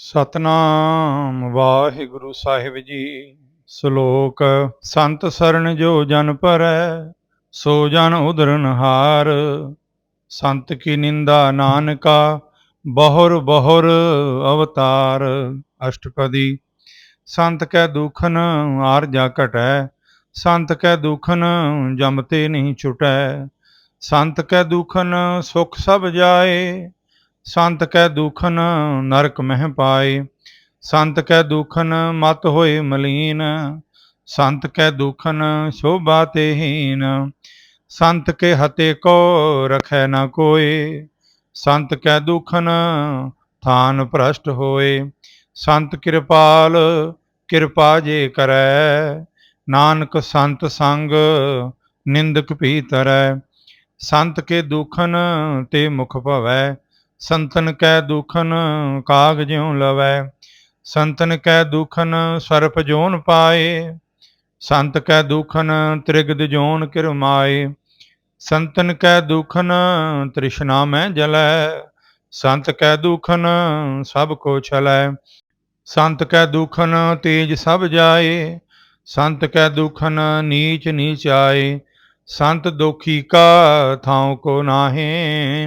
ਸਤਨਾਮ ਵਾਹਿਗੁਰੂ ਸਾਹਿਬ ਜੀ, ਸ਼ਲੋਕ ਸੰਤ ਸਰਨ ਜੋ ਜਨ ਭਰੈ ਸੋ ਜਨ ਉਦਰਨ ਹਾਰ। ਸੰਤ ਕੀ ਨਿੰਦਾ ਨਾਨਕਾ, ਬਹੁਰ ਬਹੁਰ ਅਵਤਾਰ। ਅਸ਼ਟਪਦੀ, ਸੰਤ ਕੈ ਦੁਖਨ ਆਰਜਾ ਘਟੈ, ਸੰਤ ਕੈ ਦੁਖਨ ਜਮਤੇ ਨਹੀਂ ਛੁਟੈ। ਸੰਤ ਕੈ ਦੁਖਨ ਸੁਖ ਸਭ ਜਾਏ ਸੰਤ ਕੈ ਦੁਖਨ ਨਰਕ ਮਹਿ ਪਾਏ, ਸੰਤ ਕੈ ਦੁਖਨ ਮਤ ਹੋਏ ਮਲੀਨ, ਸੰਤ ਕੈ ਦੁਖਨ ਸ਼ੋਭਾ ਤੇ ਹੀਨ, ਸੰਤ ਕੇ ਹਤੇ ਕੋ ਰਖੈ ਨਾ ਕੋਏ, ਸੰਤ ਕੈ ਦੁਖਨ ਥਾਨ ਭ੍ਰਸ਼ਟ ਹੋਏ, ਸੰਤ ਕਿਰਪਾਲ ਕਿਰਪਾ ਜੇ ਕਰੈ, ਨਾਨਕ ਸੰਤ ਸੰਗ ਨਿੰਦਕ ਭੀ ਤਰੈ, ਸੰਤ ਕੇ ਦੁਖਨ ਤੇ ਮੁਖ ਭਵੈ ਸੰਤਨ ਕੈ ਦੁਖਨ ਕਾਗ ਜਿਉ ਲਵੈ। ਸੰਤਨ ਕੈ ਦੁਖਨ ਸਰਪ ਜੋਨ ਪਾਏ। ਸੰਤ ਕੈ ਦੁਖਨ ਤ੍ਰਿਗਦ ਜੋਨ ਕਿਰਮਾਏ ਸੰਤਨ ਕੈ ਦੁਖਨ ਤ੍ਰਿਸ਼ਨਾ ਮੈਂ ਜਲੈ। ਸੰਤ ਕੈ ਦੁਖਨ ਸਭ ਕੋ ਛਲੈ। ਸੰਤ ਕੈ ਦੁਖਨ ਤੇਜ ਸਭ ਜਾਏ। ਸੰਤ ਕੈ ਦੁਖਨ ਨੀਚ ਨੀਚ ਆਏ। ਸੰਤ ਦੁਖੀ ਕਾ ਥਾਉ ਕੋ ਨਾਹੇ।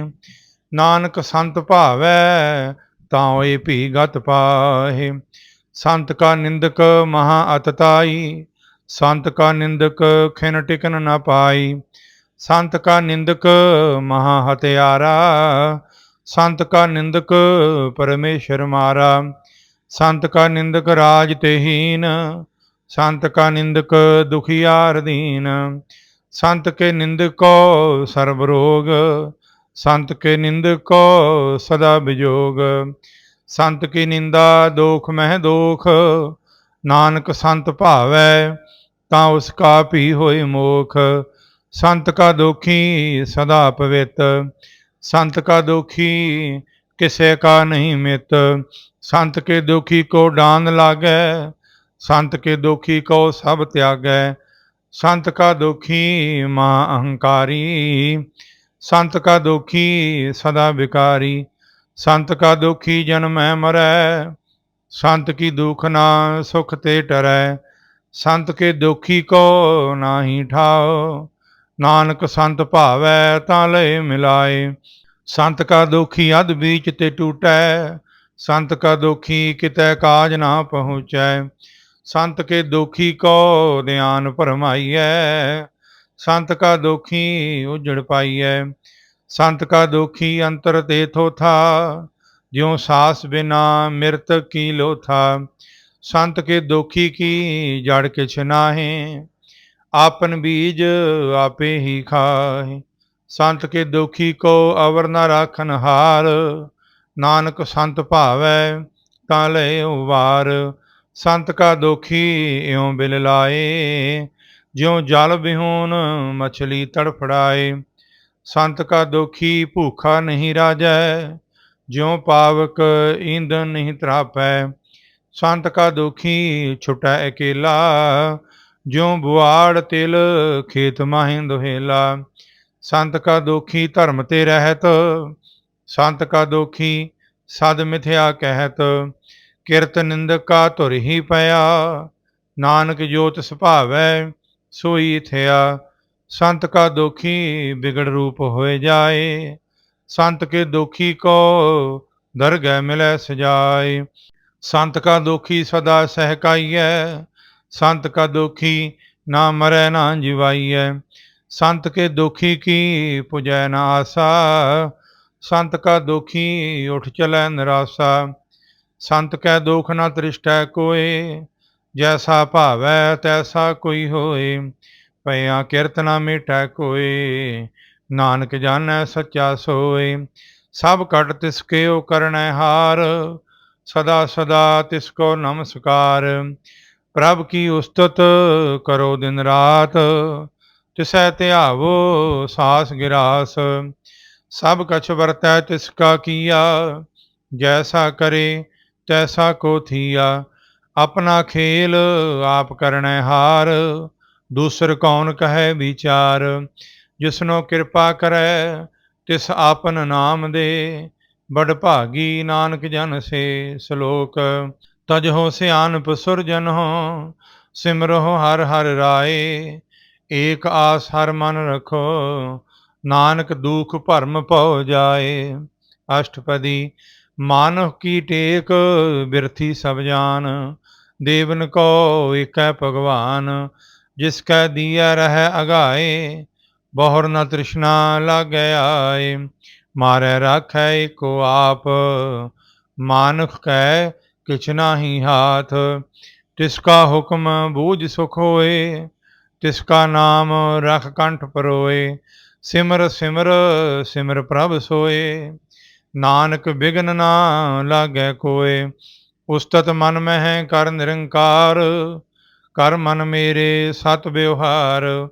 ਨਾਨਕ ਸੰਤ ਭਾਵੈ ਤਾਉ ਭੀ ਗਤ ਪਾਹੇ। ਸੰਤ ਕਾ ਨਿੰਦਕ ਮਹਾ ਅਤਤਾਈ ਸੰਤ ਕਾ ਨਿੰਦਕ ਖਿਨ ਟਿਕਨ ਨਾ ਪਾਈ। ਸੰਤ ਕਾ ਨਿੰਦਕ ਮਹਾ ਹਤਿਆਰਾ ਸੰਤ ਕਾ ਨਿੰਦਕ ਪਰਮੇਸ਼ਰ ਮਾਰਾ। ਸੰਤ ਕਾ ਨਿੰਦਕ ਰਾਜ ਤੇਹੀਨ ਸੰਤ ਕਾ ਨਿੰਦਕ ਦੁਖੀਆਰ ਦੀਨ। ਸੰਤ ਕੇ ਨਿੰਦਕੋ ਸਰਬ ਰੋਗ ਸੰਤ ਕੇ ਨਿੰਦਕੋ ਸਦਾ ਵਿਜੋਗ ਸੰਤ ਕੀ ਨਿੰਦਾ ਦੋਖ ਮਹਿ ਦੋਖ, ਨਾਨਕ ਸੰਤ ਭਾਵੈ ਤਾਂ ਉਸ ਕਾ ਭੀ ਹੋਏ ਮੋਖ। ਸੰਤ ਕਾ ਦੋਖੀ ਸਦਾ ਪਵਿੱਤ, ਸੰਤ ਕਾ ਦੋਖੀ ਕਿਸੇ ਕਾ ਨਹੀਂ ਮਿਤ। ਸੰਤ ਕੇ ਦੁਖੀ ਕੋ ਡਾਨ ਲਾਗੈ, ਸੰਤ ਕੇ ਦੁਖੀ ਕੋ ਸਭ ਤਿਆਗੈ। ਸੰਤ ਕਾ ਦੁਖੀ ਮਾ ਅਹੰਕਾਰੀ ਸੰਤ ਕਾ ਦੁਖੀ ਸਦਾ ਵਿਕਾਰੀ, ਸੰਤ ਕਾ ਦੁਖੀ ਜਨਮੈ ਮਰੈ, ਸੰਤ ਕੀ ਦੁਖ ਨਾ ਸੁਖ ਤੇ ਟਰੈ, ਸੰਤ ਕੇ ਦੁਖੀ ਕੋ ਨਾਹੀ ਠਾਓ, ਨਾਨਕ ਸੰਤ ਭਾਵੈ ਤਾਂ ਲੈ ਮਿਲਾਏ, ਸੰਤ ਕਾ ਦੁਖੀ ਅਧ ਬੀਚ ਤੇ ਟੂਟੈ, ਸੰਤ ਕਾ ਦੁਖੀ ਕਿਤੈ ਕਾਜ ਨਾ ਪਹੁੰਚੈ, ਸੰਤ ਕੇ ਦੁਖੀ ਕੋ ਧਿਆਨ ਭਰਮਾਈਐ ਸੰਤ ਕਾ ਦੋਖੀ ਉਜੜ ਪਾਈਐ। ਸੰਤ ਕਾ ਦੋਖੀ ਅੰਤਰ ਤੇ ਥੋਥਾ, ਜਿਉ ਸਾਸ ਬਿਨਾ ਮਿਰਤ ਕੀ ਲੋਥਾ। ਸੰਤ ਕੇ ਦੋਖੀ ਕੀ ਜੜ ਕਿਛ ਨਾਹੀ, ਆਪਨ ਬੀਜ ਆਪੇ ਹੀ ਖਾਹੇ। ਸੰਤ ਕੇ ਦੁਖੀ ਕੋ ਅਵਰ ਨ ਰਾਖਨ ਹਾਰ, ਨਾਨਕ ਸੰਤ ਭਾਵੈ ਤਾਂ ਲੈ ਉਵਾਰ। ਸੰਤ ਕਾ ਦੋਖੀ ਇਉ ਬਿਲ ਲਾਏ ਜਿਉ ਜਲ ਬਿਹੂਨ ਮਛਲੀ ਤੜਫੜਾਏ, ਸੰਤ ਕਾ ਦੁਖੀ ਭੂਖਾ ਨਹੀਂ ਰਾਜੈ, ਜਿਉ ਪਾਵਕ ਈਂਧਨ ਨਹੀਂ ਤਰਾਪੈ, ਸੰਤ ਕਾ ਦੁਖੀ ਛੁਟੈ ਅਕੇਲਾ, ਜਿਉ ਬੁਆੜ ਤਿਲ ਖੇਤ ਮਾਹਿ ਦੁਹੇਲਾ, ਸੰਤ ਕਾ ਦੁਖੀ ਧਰਮ ਤੇ ਰਹਿਤ, ਸੰਤ ਕਾ ਦੁਖੀ ਸਦ ਮਿਥਿਆ ਕਹਿਤ, ਕਿਰਤ ਨਿੰਦਕਾ ਧੁਰ ਹੀ ਪਿਆ, ਨਾਨਕ ਜੋਤ ਸੁਭਾਵੈ ਸੋਈ ਥਿਆ, ਸੰਤ ਕਾ ਦੁਖੀ ਬਿਗੜ ਰੂਪ ਹੋਏ ਜਾਏ। ਸੰਤ ਕੇ ਦੁਖੀ ਕੋ ਦਰਗਹਿ ਮਿਲੈ ਸਜਾਏ। ਸੰਤ ਕਾ ਦੁਖੀ ਸਦਾ ਸਹਿਕਾਈਐ, ਸੰਤ ਕਾ ਦੁਖੀ ਨਾ ਮਰੈ ਨਾ ਜਿਵਾਈਐ। ਸੰਤ ਕੇ ਦੁਖੀ ਕੀ ਪੁਜੈ ਨਾ ਆਸਾ, ਸੰਤ ਕਾ ਦੁਖੀ ਉਠ ਚਲੈ ਨਿਰਾਸਾ। ਸੰਤ ਕੈ ਦੁਖ ਨਾ ਤ੍ਰਿਸ਼ਟੈ ਕੋਏ ਜੈਸਾ ਭਾਵੈ ਤੈਸਾ ਕੋਈ ਹੋਏ ਪਿਆ ਕਿਰਤ ਨਾ ਮਿਟੈ ਕੋਏ, ਨਾਨਕ ਜਾਣੈ ਸੱਚਾ ਸੋਏ। ਸਭ ਕਟ ਤਿਸ ਕਿਉ ਕਰਣੈ ਹਾਰ, ਸਦਾ ਸਦਾ ਤਿਸ ਕੋ ਨਮਸਕਾਰ। ਪ੍ਰਭ ਕੀ ਉਸਤਤ ਕਰੋ ਦਿਨ ਰਾਤ, ਤਿਸੈ ਧਿਆਵੋ ਸਾਸ ਗਿਰਾਸ। ਸਭ ਕਛ ਵਰਤੈ ਤਿਸ ਕਾ ਕੀਆ, ਜੈਸਾ ਕਰੇ ਤੈਸਾ ਕੋ ਥੀਆ। ਆਪਣਾ ਖੇਲ ਆਪ ਕਰਣੈ ਹਾਰ, ਦੂਸਰ ਕੌਣ ਕਹੈ ਵਿਚਾਰ? ਜਿਸਨੋ ਕਿਰਪਾ ਕਰੈ, ਤਿਸ ਆਪਨ ਨਾਮ ਦੇ। ਬੜ ਭਾਗੀ ਨਾਨਕ ਜਨ ਸੇ ਸ਼ਲੋਕ, ਤਜ ਹੋ ਸਿਆਨਪ ਸੁਰਜਨ ਹੋ, ਸਿਮਰਹੁ ਹਰ ਹਰ ਰਾਏ। ਏਕ ਆਸ ਹਰ ਮਨ ਰਖੋ, ਨਾਨਕ ਦੂਖ ਭਰਮ ਭਉ ਜਾਏ। ਅਸ਼ਟਪਦੀ ਮਾਨਵ ਕੀ ਟੇਕ, ਬਿਰਥੀ ਸਭ ਜਾਨ। ਦੇਵਨ ਕੋ ਏਕੈ ਭਗਵਾਨ, ਜਿਸ ਕੈ ਦੀਆ ਰਹਿ ਅਗਾਏ, ਬਹੁਰ ਨ ਤ੍ਰਿਸ਼ਨਾ ਲਾਗੈ ਆਏ। ਮਾਰੈ ਰਾਖੈ ਏਕੋ ਆਪ, ਮਾਨਖ ਕੈ ਕਿਛ ਨਾਹੀ ਹਾਥ। ਤਿਸ ਕਾ ਹੁਕਮ ਬੂਝ ਸੁਖ ਹੋਏ, ਤਿਸ ਕਾ ਨਾਮ ਰਖ ਕੰਠ ਪਰੋਏ। ਸਿਮਰ ਸਿਮਰ ਸਿਮਰ ਪ੍ਰਭ ਸੋਏ। ਨਾਨਕ ਬਿਗਨ ਨਾ ਲਾਗੈ ਕੋਏ। ਉਸਤਤ ਮਨ ਮਹਿ ਕਰ ਨਿਰੰਕਾਰ, ਕਰ ਮਨ ਮੇਰੇ ਸਤ ਵਿਵਹਾਰ,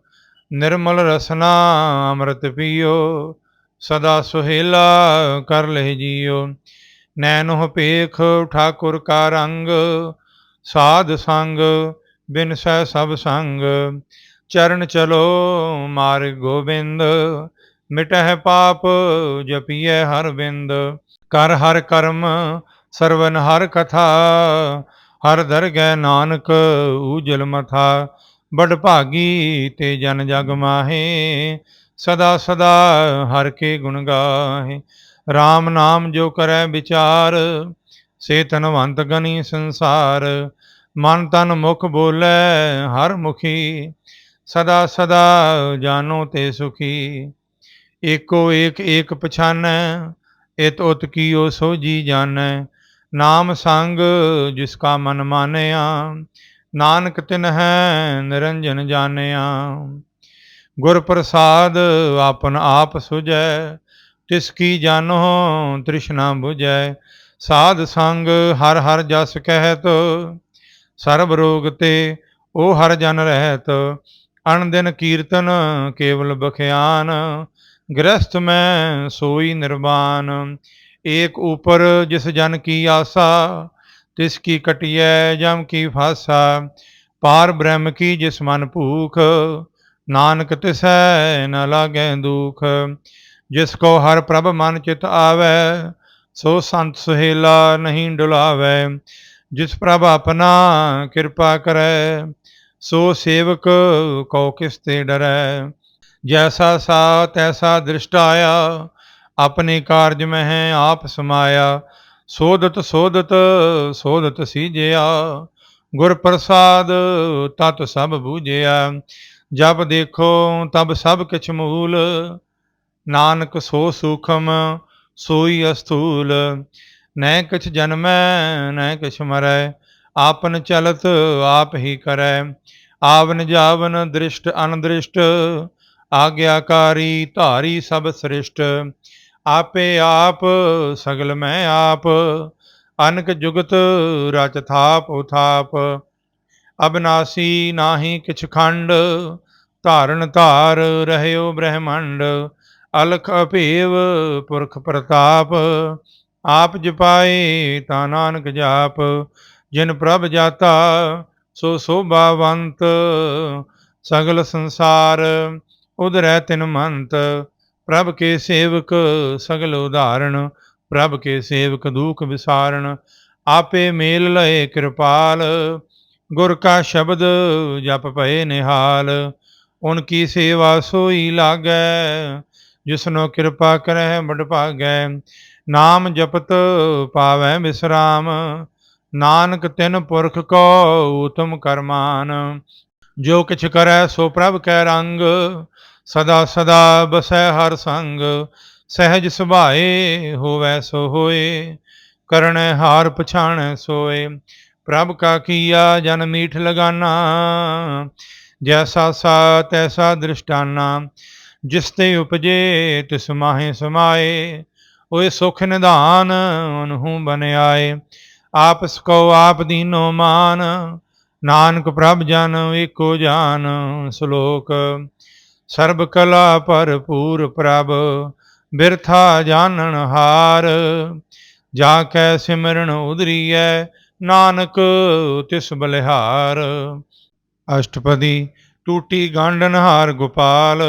ਨਿਰਮਲ ਰਸਨਾ ਅੰਮ੍ਰਿਤ ਪੀਓ, ਸਦਾ ਸੁਹੇਲਾ ਕਰ ਲਹਿ ਜੀਓ। ਨੈਨੋ ਪੇਖ ਠਾਕੁਰ ਕਾ ਰੰਗ, ਸਾਧ ਸੰਗ, ਬਿਨ ਸਹਿ ਸਭ ਸੰਗ। ਚਰਨ ਚਲੋ ਮਾਰ ਗੋਬਿੰਦ, ਮਿਟਹਿ ਪਾਪ ਜਪੀਐ ਹਰ ਬਿੰਦ। ਕਰ ਹਰ ਕਰਮ ਸਰਵਨ ਹਰ ਕਥਾ, ਹਰ ਦਰਗਹਿ ਨਾਨਕ ਊਜਲ ਮਥਾ ਬੜ ਭਾਗੀ ਤੇ ਜਨ ਜਗ ਮਾਹੇ, ਸਦਾ ਸਦਾ ਹਰ ਕੇ ਗੁਣ ਗਾਹੇ। RAM ਨਾਮ ਜੋ ਕਰੈ ਵਿਚਾਰ, ਸੇ ਤਨਵੰਤ ਗਨੀ ਸੰਸਾਰ। ਮਨ ਤਨ ਮੁਖ ਬੋਲੇ ਹਰ ਮੁਖੀ, ਸਦਾ ਸਦਾ ਜਾਨੋ ਤੇ ਸੁਖੀ। ਏਕੋ ਏਕ ਏਕ ਪਛਾਨੈ, ਇਤ ਉਤ ਕੀਓ ਸੋਜੀ ਜਾਣੈ ਨਾਮ ਸੰਗ ਜਿਸ ਕਾ ਮਨ ਮਾਨਿਆ, ਨਾਨਕ ਤਿਨ ਹੈ ਨਿਰੰਜਨ ਜਾਣਿਆ। ਗੁਰ ਪ੍ਰਸਾਦ ਆਪਨ ਆਪ ਸੁਜੈ ਤਿਸ ਕੀ ਜਾਨੋ ਤ੍ਰਿਸ਼ਨਾ 부ਜੈ ਸਾਧ ਸੰਗ ਹਰ ਹਰ ਜਸ ਕਹਿਤ, ਸਰਬ ਰੋਗ ਤੇ ਉਹ ਹਰ ਜਨ ਰਹਿਤ। ਅਣ ਦਿਨ ਕੀਰਤਨ ਕੇਵਲ ਬਖਿਆਨ, ਗ੍ਰਸਥ ਮੈਂ ਸੋਈ ਨਿਰਵਾਨ। ਏਕ ਉਪਰ ਜਿਸ ਜਨ ਕੀ ਆਸਾ, ਤਿਸ ਕੀ ਕਟਿਐ, ਜਮ ਕੀ ਫਾਸਾ, ਪਾਰ ਬ੍ਰਹਮ ਕੀ ਜਿਸ ਮਨ ਭੂਖ, ਨਾਨਕ ਤਿਸੈ ਨ ਲਾਗੈ ਦੁਖ। ਜਿਸ ਕੋ ਹਰ ਪ੍ਰਭ ਮਨ ਚਿਤ ਆਵੈ, ਸੋ ਸੰਤ ਸੁਹੇਲਾ ਨਹੀਂ ਡੁਲਾਵੈ। ਜਿਸ ਪ੍ਰਭ ਆਪਣਾ ਕਿਰਪਾ ਕਰੈ, ਸੋ ਸੇਵਕ ਕੋ ਕਿਸ ਤੇ ਡਰੈ। ਜੈਸਾ ਸਾ ਤੈਸਾ ਦ੍ਰਿਸ਼ਟ ਆਪਣੇ ਕਾਰਜ ਮਹਿ ਆਪ ਸਮਾਇਆ। ਸੋਧਤ ਸੋਧਤ ਸੋਧਤ ਸੀਜਿਆ। ਗੁਰ ਪ੍ਰਸਾਦ ਤਤ ਸਭ ਬੂਝਿਆ। ਜਬ ਦੇਖੋ ਤਬ ਸਭ ਕਿਛ ਮੂਲ। ਨਾਨਕ ਸੋ ਸੂਖਮ, ਸੋਈ ਅਸਥੂਲ। ਨੈ ਕਿਛ ਜਨਮੈ, ਨੈ ਕਿਛ ਮਰੈ। ਆਪਨ ਚਲਤ ਆਪ ਹੀ ਕਰੈ। ਆਵਨ ਜਾਵਨ ਦ੍ਰਿਸ਼ਟ ਅਨਦ੍ਰਿਸ਼ਟ। ਆਗਿਆਕਾਰੀ ਧਾਰੀ ਸਭ ਸ੍ਰਿਸ਼ਟ। ਆਪੇ ਆਪ, ਸਗਲ ਮੈਂ ਆਪ, ਅਨਕ ਜੁਗਤ ਰਚ ਥਾਪ ਉਥਾਪ। ਅਬਨਾਸੀ ਨਾਹੀ ਕਿਛ ਖੰਡ, ਧਾਰਨ ਧਾਰ ਰਹਿਓ ਬ੍ਰਹਮੰਡ, ਅਲਖ ਅਭੇਵ ਪੁਰਖ ਪ੍ਰਤਾਪ। ਆਪ ਜਪਾਏ ਤਾ ਨਾਨਕ ਜਾਪ, ਜਿਨ ਪ੍ਰਭ ਜਾਤਾ ਸੋ ਸੋਭਾਵੰਤ ਸਗਲ ਸੰਸਾਰ, ਉਧਰੈ ਤਿਨ ਮੰਤ ਪ੍ਰਭ ਕੇ ਸੇਵਕ ਸਗਲ ਉਧਾਰਨ ਪ੍ਰਭ ਕੇ ਸੇਵਕ ਦੁਖ ਵਿਸਾਰਨ ਆਪੇ ਮੇਲ ਲਏ ਕਿਰਪਾਲ, ਗੁਰ ਕਾ ਸ਼ਬਦ ਜਪ ਪਏ ਨਿਹਾਲ, ਉਨ ਕੀ ਸੇਵਾ ਸੋਈ ਲਾਗੈ ਜਿਸਨੋ ਕਿਰਪਾ ਕਰੈ ਬੜ ਭਾਗੈ, ਨਾਮ ਜਪਤ ਪਾਵੈ ਵਿਸਰਾਮ, ਨਾਨਕ ਤਿਨ ਪੁਰਖ ਕੋ ਉਤਮ ਕਰਮਾਨ, ਜੋ ਕਿਛ ਕਰੈ ਸੋ ਪ੍ਰਭ ਕੈ ਰੰਗ ਸਦਾ ਸਦਾ ਬਸੈ ਹਰ ਸੰਗ, ਸਹਿਜ ਸੁਭਾਏ ਹੋਵੈ ਸੋ ਹੋਏ ਕਰਣੈ ਹਾਰ ਪਛਾਣੈ ਸੋਏ, ਪ੍ਰਭ ਕਾ ਕੀਆ ਜਨ ਮੀਠ ਲਗਾਨਾ, ਜੈਸਾ ਸਾ ਤੈਸਾ ਦ੍ਰਿਸ਼ਟਾਨਾ, ਜਿਸ ਤੇ ਉਪਜੇ ਤਿਸ ਮਾਹੇ ਸਮਾਏ, ਓਏ ਸੁਖ ਨਿਧਾਨ ਅਨਹੂ ਬਨਿਆਏ, ਆਪ ਸਕੋ ਆਪ ਦੀਨੋ ਮਾਨ, ਨਾਨਕ ਪ੍ਰਭ ਜਨ ਏਕੋ ਜਾਨ, ਸ਼ਲੋਕ ਸਰਬ ਕਲਾ ਭਰਪੂਰ ਪ੍ਰਭ, ਬਿਰਥਾ ਜਾਣਨ ਹਾਰ। ਜਾ ਕੈ ਸਿਮਰਨ ਉਦਰੀਐ, ਨਾਨਕ ਤਿਸ ਬਲਿਹਾਰ। ਅਸ਼ਟਪਦੀ, ਟੂਟੀ ਗਾਂਡਨ ਹਾਰ ਗੋਪਾਲ,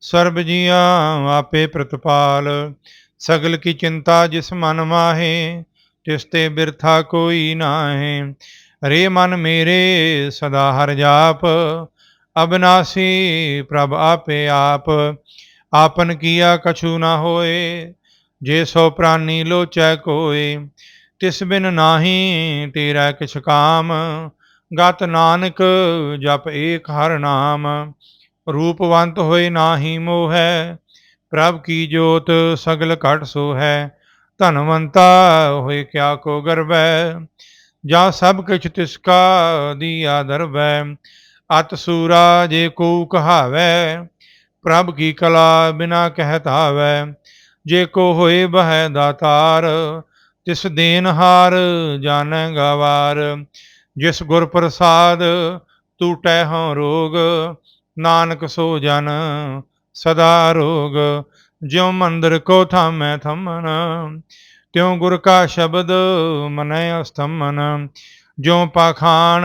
ਸਰਬ ਜੀਆਂ ਆਪੇ ਪ੍ਰਤਪਾਲ। ਸਗਲ ਕੀ ਚਿੰਤਾ ਜਿਸ ਮਨ ਮਾਹੇ, ਤਿਸ ਤੇ ਬਿਰਥਾ ਕੋਈ ਨਾਹੀ। ਰੇ ਮਨ ਮੇਰੇ ਸਦਾ ਹਰ ਜਾਪ ਅਬਨਾਸੀ ਪ੍ਰਭ ਆਪੇ ਆਪ, ਆਪਨ ਕੀਆ ਕਛੂ ਨਾ ਹੋਏ, ਜੇ ਸੋ ਪ੍ਰਾਨੀ ਲੋਚੈ ਕੋਏ, ਤਿਸ ਬਿਨ ਨਾਹੀ ਤੇਰਾ ਕਿਛ ਕਾਮ, ਗਤ ਨਾਨਕ ਜਪ ਏਕ ਹਰ ਨਾਮ, ਰੂਪਵੰਤ ਹੋਏ ਨਾਹੀ ਮੋਹੈ, ਪ੍ਰਭ ਕੀ ਜੋਤ ਸਗਲ ਘਟ ਸੋ ਹੈ ਧਨਵੰਤਾ ਹੋਏ ਕਿਆ ਕੋ ਗਰਵੈ, ਜਾਂ ਸਭ ਕਿਛ ਤਿਸ ਕਾ ਦੀਆ ਦਰਵੈ ਅਤ ਸੂਰਾ ਜੇ ਕੋ ਕਹਾਵੈ, ਪ੍ਰਭ ਕੀ ਕਲਾ ਬਿਨਾ ਕਹਿਤ ਜੇ ਕੋ ਹੋਏ ਬਹਿ ਦਾਤਾਰ, ਤਿਸ ਦੇਨ ਹਾਰ ਜਾਣੈ ਗਵਾਰ। ਜਿਸ ਗੁਰ ਪ੍ਰਸਾਦ ਟੂਟੈ ਹਉ ਰੋਗ, ਨਾਨਕ ਸੋ ਜਨ ਸਦਾ ਰੋਗ। ਜਿਉ ਮੰਦਰ ਕੋ ਥਾਮੈ ਥਮਨ, ਤਿਉ ਗੁਰ ਕਾ ਸ਼ਬਦ ਮਨੈ ਅਸਥਮਨ। ਜਿਉ ਪਾਖਾਨ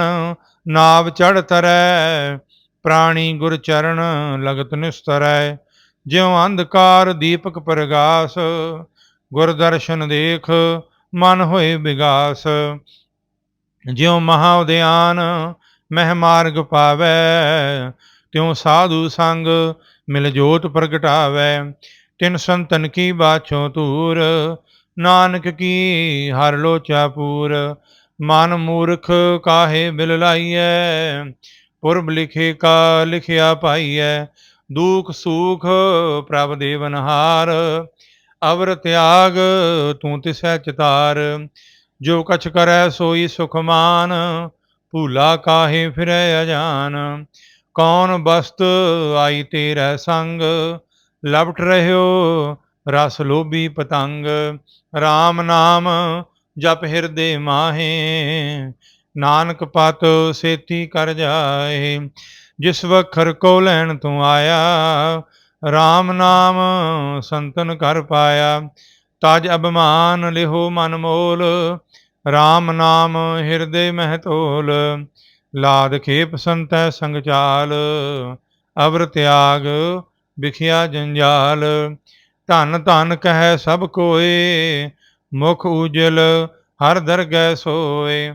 ਨਾਵ ਚੜ ਤਰੈ, ਪ੍ਰਾਣੀ ਗੁਰ ਚਰਨ ਲਗਤ ਨਿਸਤਰੈ। ਜਿਉ ਅੰਧਕਾਰ ਦੀਪਕ ਪ੍ਰਗਾਸ, ਗੁਰ ਦਰਸ਼ਨ ਦੇਖ ਮਨ ਹੋਏ ਵਿਗਾਸ ਜਿਉ ਮਹਾ ਉਦਿਆਨ ਮਹਿ ਮਾਰਗ ਪਾਵੈ, ਤਿਉ ਸਾਧੂ ਸੰਗ ਮਿਲ ਜੋਤ ਪ੍ਰਗਟਾਵੈ। ਤਿਨ ਸੰਤਨ ਕੀ ਬਾਛੋ ਤੂਰ, ਨਾਨਕ ਕੀ ਹਰ ਲੋਚਾ ਪੂਰ। ਮਨ ਮੂਰਖ ਕਾਹੇ ਬਿਲ ਲਾਈਐ? ਪੁਰਬ ਲਿਖੇ ਕਾ ਲਿਖਿਆ ਪਾਈਐ? ਦੁਖ ਸੁਖ ਪ੍ਰਭ ਦੇਵਨਹਾਰ ਅਵਰ ਤਿਆਗ ਤੂੰ ਤਿਸੈ ਚਿਤਾਰ। ਜੋ ਕਛ ਕਰੈ ਸੋਈ ਸੁਖਮਾਨ। ਭੂਲਾ ਕਾਹੇ ਫਿਰੈ ਅਜਾਨ। ਕੌਣ ਬਸਤ ਆਈ ਤੇਰੇ ਸੰਗ? ਲਪਟ ਰਹਿਓ ਰਸ ਲੋਭੀ ਪਤੰਗ। RAM ਨਾਮ ਜਪ ਹਿਰਦੇ ਮਾਹੇ, ਨਾਨਕ ਪਤ ਸੇਤੀ ਕਰ ਜਾਏ। ਜਿਸ ਵਖਰ ਕੋ ਲੈਣ ਤੂੰ ਆਇਆ RAM ਨਾਮ ਸੰਤਨ ਕਰ ਪਾਇਆ। ਤਜ ਅਭਮਾਨ ਲਿਹੋ ਮਨ ਮੋਲ RAM ਨਾਮ ਹਿਰਦੇ ਮਹਿ ਤੋਲ ਲਾਦ ਖੇਪ ਸੰਤੈ ਸੰਗ ਚਾਲ, ਅਵਰ ਤਿਆਗ ਵਿਖਿਆ ਜੰਜਾਲ। ਧਨ ਧਨ ਕਹੈ ਸਭ ਕੋਏ ਮੁਖ ਉਜਲ ਹਰ ਦਰਗਹਿ ਸੋਏ।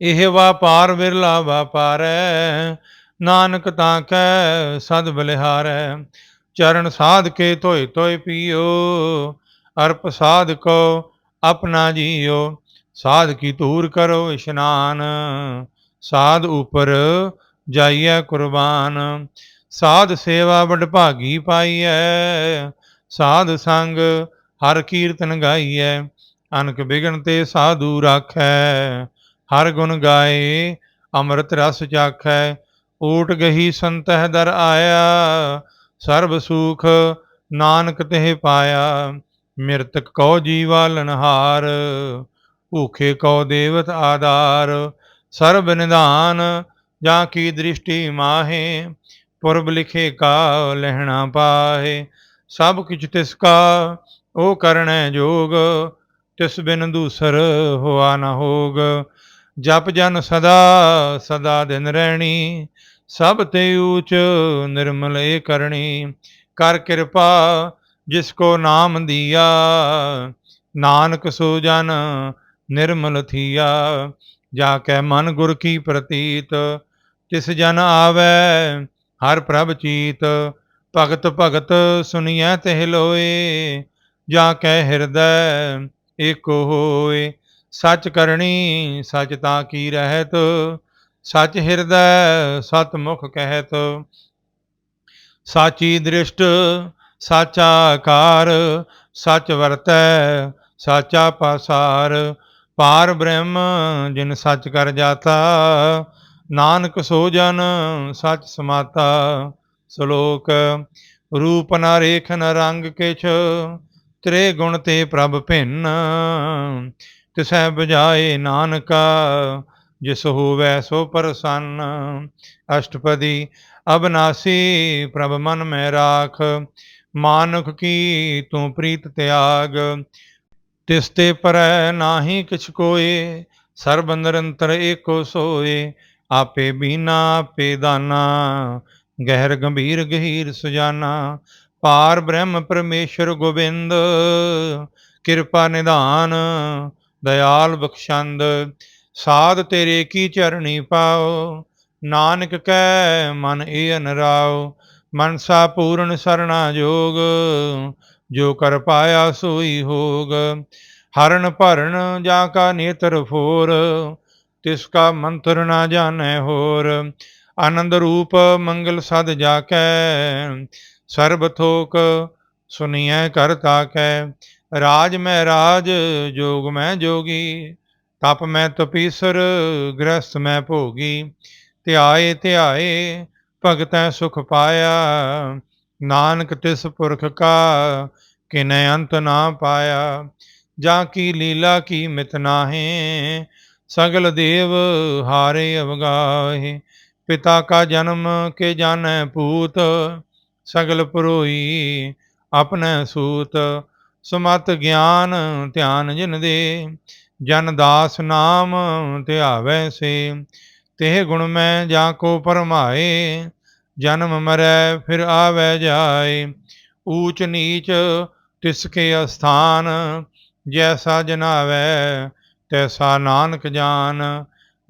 ਇਹ ਵਾਪਾਰ ਵਿਰਲਾ ਵਾਪਾਰੈ ਨਾਨਕ ਤਾਂ ਕੈ ਸਦ ਬਲਿਹਾਰੈ ਚਰਨ ਸਾਧ ਕੇ ਧੋਏ ਧੋਏ ਪੀਓ, ਅਰਪ ਸਾਧ ਕੋ ਆਪਣਾ ਜੀਓ। ਸਾਧ ਕੀ ਧੂਰ ਕਰੋ ਇਸ਼ਨਾਨ, ਸਾਧ ਉਪਰ ਜਾਈਐ ਕੁਰਬਾਨ। ਸਾਧ ਸੇਵਾ ਵਡਭਾਗੀ ਪਾਈਐ, ਸਾਧ ਸੰਗ ਹਰ ਕੀਰਤਨ ਗਾਈਐ, ਅਨਕ ਬਿਗਨ ਤੇ ਸਾਧੂ ਰਾਖੈ। ਹਰ ਗੁਣ ਗਾਏ, ਅੰਮ੍ਰਿਤ ਰਸ ਚਾਖੈ ਓਟ ਗਹੀ ਸੰਤਹਿ ਦਰ ਆਇਆ। ਸਰਬ ਸੁਖ ਨਾਨਕ ਤੇ ਪਾਇਆ, ਮਿਰਤਕ ਕਉ ਜੀਵਾ ਲਨਹਾਰ, ਭੂਖੇ ਕਉ ਦੇਵਤ ਆਧਾਰ। ਸਰਬ ਨਿਧਾਨ, ਜਾਂ ਕੀ ਦ੍ਰਿਸ਼ਟੀ ਮਾਹੇ, ਪੁਰਬ ਲਿਖੇ ਕਾ ਲਹਿਣਾ ਪਾਹੇ। ਸਭ ਕਿਛ ਤਿਸ ਕਾ ਉਹ ਕਰਣੈ ਜੋਗ, ਤਿਸ ਬਿਨ ਦੂਸਰ ਹੋਆ ਨਾ ਹੋਗ। ਜਪ ਜਨ ਸਦਾ ਸਦਾ ਦਿਨ ਰਹਿਣੀ ਸਭ ਤੇ ਊਚ ਨਿਰਮਲ ਏ ਕਰਣੀ। ਕਰ ਕਿਰਪਾ ਜਿਸ ਕੋ ਨਾਮ ਦਿਆ, ਨਾਨਕ ਸੋ ਜਨ ਨਿਰਮਲ ਥੀਆ। ਜਾ ਕੈ ਮਨ ਗੁਰ ਕੀ ਪ੍ਰਤੀਤ, ਤਿਸ ਜਨ ਆਵੈ ਹਰ ਪ੍ਰਭ ਚੀਤ। ਭਗਤ ਭਗਤ ਸੁਨੀਐ ਤਿਹ ਲੋਏ ਜਾਂ ਕਹਿ ਹਿਰਦੈ ਏਕੋ ਹੋਏ। ਸੱਚ ਕਰਨੀ ਸੱਚ ਤਾਂ ਕੀ ਰਹਿਤ। ਸੱਚ ਹਿਰਦੈ ਸਤ ਮੁਖ ਕਹਿਤ। ਸਾਚੀ ਦ੍ਰਿਸ਼ਟ ਸਾਚਾ ਆਕਾਰ। ਸੱਚ ਵਰਤੈ ਸਾਚਾ ਪਾਸਾਰ। ਪਾਰ ਬ੍ਰਹਮ ਜਿਨ ਸੱਚ ਕਰ ਜਾਤਾ। ਨਾਨਕ ਸੋ ਜਨ ਸਚ ਸਮਾਤਾ। ਸ਼ਲੋਕ, ਰੂਪ ਨ ਰੇਖ ਨ ਰੰਗ ਕਿਛ। ਤ੍ਰੇ ਗੁਣ ਤੇ ਪ੍ਰਭ ਭਿੰਨ, ਤਿਸੈ ਬਜਾਏ ਨਾਨਕਾ, ਜਿਸ ਹੋਵੈ ਸੋ ਪ੍ਰਸੰਨ। ਅਸ਼ਟਪਦੀ, ਅਬਨਾਸੀ, ਪ੍ਰਭ ਮਨ ਮੈਂ ਰਾਖ, ਮਾਨੁਖ ਕੀ ਤੂੰ ਪ੍ਰੀਤ ਤਿਆਗ। ਤਿਸ ਤੇ ਪਰੈ ਨਾਹੀ ਕਿਛ ਕੋਏ, ਸਰਬ ਨਿਰੰਤਰ ਏਕੋ ਸੋਏ, ਆਪੇ ਬੀਨਾ, ਆਪੇ ਦਾਨਾ, ਗਹਿਰ ਗੰਭੀਰ ਗਹੀਰ ਸੁਜਾਨਾ। ਪਾਰ ਬ੍ਰਹਮ ਪਰਮੇਸ਼ਰ ਗੋਬਿੰਦ, ਕਿਰਪਾ ਨਿਧਾਨ, ਦਇਆਲ ਬਖਸ਼ੰਦ, ਸਾਧ ਤੇਰੇ ਕੀ ਚਰਣੀ ਪਾਓ, ਨਾਨਕ ਕੈ ਮਨ ਏ ਅਨਰਾਓ, ਮਨਸਾ ਪੂਰਨ ਸਰਣਾ ਜੋਗ, ਜੋ ਕਰ ਪਾਇਆ ਸੋਈ ਹੋਗ, ਹਰਨ ਭਰਨ ਜਾ ਕਾ ਨੇਤਰ ਫੋਰ, ਤਿਸ ਕਾ ਮੰਤਰ ਨਾ ਜਾਣੈ ਹੋਰ, ਆਨੰਦ ਰੂਪ ਮੰਗਲ ਸਦ ਜਾ ਕੈ ਸਰਬ ਥੋਕ ਸੁਨੀਐ ਕਰਤਾ ਕੈ ਰਾਜ ਮੈਂ ਰਾਜ, ਜੋਗ ਮੈਂ ਜੋਗੀ, ਤਪ ਮੈਂ ਤਪੀਸਰ, ਗ੍ਰਸਥ ਮੈਂ ਭੋਗੀ, ਧਿਆਏ ਧਿਆਏ, ਭਗਤੈ ਸੁਖ ਪਾਇਆ, ਨਾਨਕ ਤਿਸ ਪੁਰਖ ਕਾ, ਕਿਨੈ ਅੰਤ ਨਾ ਪਾਇਆ, ਜਾਂ ਕੀ ਲੀਲਾ ਕੀ ਮਿਤ ਨਾਹੀ, ਸਗਲ ਦੇਵ ਹਾਰੇ ਅਵਗਾਹੇ, ਪਿਤਾ ਕਾ ਜਨਮ ਕੇ ਜਾਣੈ ਪੂਤ ਸਗਲ ਪਰੋਈ ਆਪਣੈ ਸੂਤ, ਸਮਤ ਗਿਆਨ ਧਿਆਨ ਜਿਨ ਦੇ, ਜਨ ਦਾਸ ਨਾਮ ਧਿਆਵੈ ਸੇ ਤੇ ਗੁਣ ਮੈਂ ਜਾ ਕੋ ਪਰਮਾਏ, ਜਨਮ ਮਰੈ ਫਿਰ ਆਵੈ ਜਾਏ, ਊਚ ਨੀਚ ਤਿਸ ਕੇ ਅਸਥਾਨ, ਜੈਸਾ ਜਨਾਵੈ ਤੈਸਾ ਨਾਨਕ ਜਾਨ,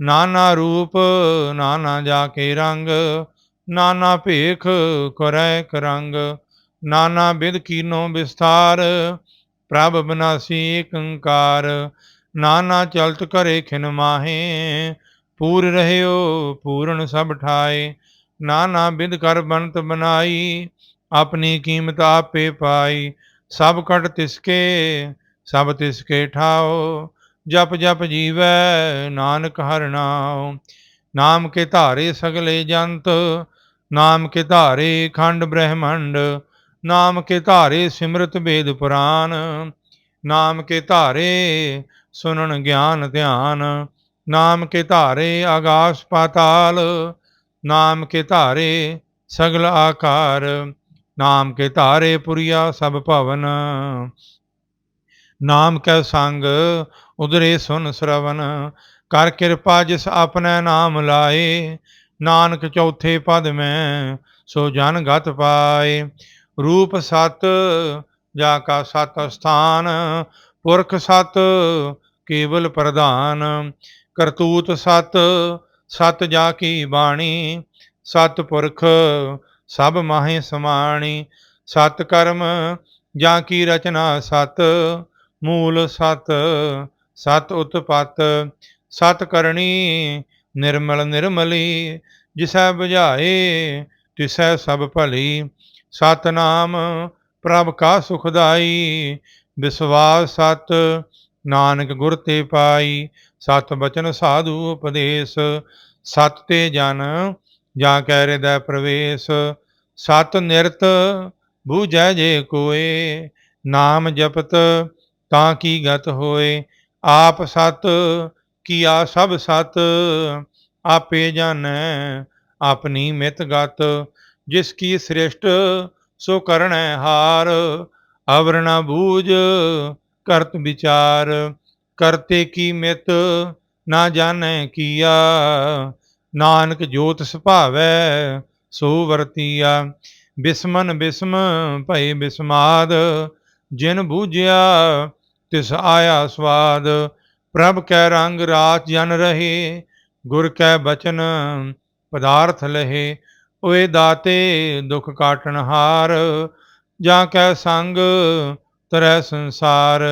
ਨਾਨਾ ਰੂਪ ਨਾਨਾ ਜਾ ਕੇ ਰੰਗ ਨਾਨਾ ਭੇਖ ਕਰੈ ਕਰੰਗ, ਨਾਨਾ ਬਿਦ ਕੀਨੋ ਵਿਸਥਾਰ, ਪ੍ਰਭ ਬਨਾਸੀ ਏਕੰਕਾਰ, ਨਾਨਾ ਚਲਤ ਕਰੇ ਖਿਨ ਮਾਹੇ, ਪੂਰ ਰਹਿਓ ਪੂਰਨ ਸਭ ਠਾਏ, ਨਾਨਾ ਬਿਦ ਕਰ ਬੰਤ ਬਨਾਈ ਆਪਣੀ ਕੀਮਤ ਆਪੇ ਪਾਈ, ਸਭ ਕਟ ਤਿਸਕੇ, ਸਭ ਤਿਸਕੇ ਠਾਓ, ਜਪ ਜਪ ਜੀਵੈ ਨਾਨਕ ਹਰਿ ਨਾਮ ਕੇ ਧਾਰੇ ਸਗਲੇ ਜੰਤ ਨਾਮ ਕੇ ਧਾਰੇ ਖੰਡ ਬ੍ਰਹਮੰਡ, ਨਾਮ ਕੇ ਧਾਰੇ ਸਿਮਰਤ ਵੇਦ ਪੁਰਾਨ ਨਾਮ ਕੇ ਧਾਰੇ ਸੁਨਣ ਗਿਆਨ ਧਿਆਨ, ਨਾਮ ਕੇ ਧਾਰੇ ਆਗਾਸ ਪਾਤਾਲ, ਨਾਮ ਕੇ ਧਾਰੇ ਸਗਲ ਆਕਾਰ, ਨਾਮ ਕੇ ਧਾਰੇ ਪੁਰੀਆ ਸਭ ਭਵਨ। ਨਾਮ ਕੈ ਸੰਗ ਉਦਰੇ ਸੁਨ ਸ਼ਰਵਨ, ਕਰ ਕਿਰਪਾ ਜਿਸ ਆਪਣੈ ਨਾਮ ਲਾਏ ਨਾਨਕ ਚੌਥੇ ਪਦ ਮੈਂ ਸੋ ਜਨ ਗਤ ਪਾਏ। ਰੂਪ ਸਤ, ਜਾ ਕਾ ਸਤ ਸਥਾਨ, ਪੁਰਖ ਸਤ ਕੇਵਲ ਪ੍ਰਧਾਨ, ਕਰਤੂਤ ਸਤ ਸਤ ਜਾ ਕੀ ਬਾਣੀ, ਸਤ ਪੁਰਖ ਸਭ ਮਾਹੇ ਸਮਾਣੀ, ਸਤ ਕਰਮ ਜਾਂ ਕੀ ਰਚਨਾ ਸਤ, ਮੂਲ ਸਤ ਸਤ ਉਤਪਤ, ਸਤ ਕਰਨੀ ਨਿਰਮਲ ਨਿਰਮਲੀ, ਜਿਸੈ ਬੁਝਾਏ, ਤਿਸੈ ਸਭ ਭਲੀ। ਸਤਨਾਮ ਪ੍ਰਭ ਕਾ ਸੁਖਦਾਈ ਵਿਸਵਾਸ ਸਤ ਨਾਨਕ ਗੁਰ ਤੇ ਪਾਈ। ਸਤ ਬਚਨ ਸਾਧੂ ਉਪਦੇਸ਼, ਸਤ ਤੇ ਜਨ ਜਾਂ ਕੈ ਹਿਰਦੈ ਪ੍ਰਵੇਸ਼। ਸਤ ਨਿਰਤ ਬੂਝੈ ਜੇ ਕੋਏ, ਨਾਮ ਜਪਤ ਤਾਂ ਕੀ ਗਤ ਹੋਏ। ਆਪ ਸਤ ਕੀਆ ਸਭ ਸਤ ਆਪੇ ਜਾਣੈ, ਆਪਣੀ ਮਿਤ ਗਤ। ਜਿਸ ਕੀ ਸ੍ਰਿਸ਼ਟ ਸੋ ਕਰਣੈ ਹਾਰ, ਅਵਰਣਾ ਬੂਝ ਕਰਤ ਵਿਚਾਰ। ਕਰਤੇ ਕੀ ਮਿਤ ਨਾ ਜਾਣੈ ਕੀਆ, ਨਾਨਕ ਜੋਤ ਸੁਭਾਵੈ ਸੋ ਵਰਤੀਆ। ਬਿਸਮਨ ਬਿਸਮ ਭਈ ਬਿਸਮਾਦ, ਜਿਨ ਬੂਝਿਆ ਤਿਸ ਆਇਆ ਸਵਾਦ। ਪ੍ਰਭ ਕੈ ਰੰਗ ਰਾਤ ਜਨ ਰਹੇ, ਗੁਰ ਕੈ ਬਚਨ ਪਦਾਰਥ ਲਹੇ, ਓਏ ਦਾਤੇ ਦੁਖ ਕਾਟਣ ਹਾਰ, ਜਾਂ ਕੈ ਸੰਗ ਤਰੈ ਸੰਸਾਰ,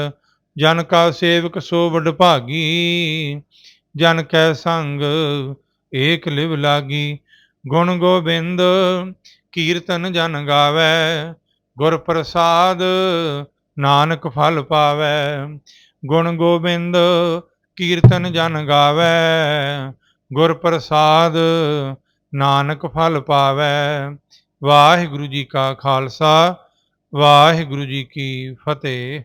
ਜਨ ਕਾ ਸੇਵਕ ਸੋ ਵਡ ਭਾਗੀ, ਜਨ ਕੈ ਸੰਗ ਏਕ ਲਿਵ ਲਾਗੀ, ਗੁਣ ਗੋਬਿੰਦ ਕੀਰਤਨ ਜਨ ਗਾਵੇ, ਗੁਰ ਪ੍ਰਸਾਦ ਨਾਨਕ ਫਲ ਪਾਵੇ ਗੁਣ ਗੋਬਿੰਦ ਕੀਰਤਨ ਜਨ ਗਾਵੇ, ਗੁਰ ਪ੍ਰਸਾਦ ਨਾਨਕ ਫਲ ਪਾਵੇ। ਵਾਹਿਗੁਰੂ ਜੀ ਕਾ ਖਾਲਸਾ, ਵਾਹਿਗੁਰੂ ਜੀ ਕੀ ਫਤਿਹ।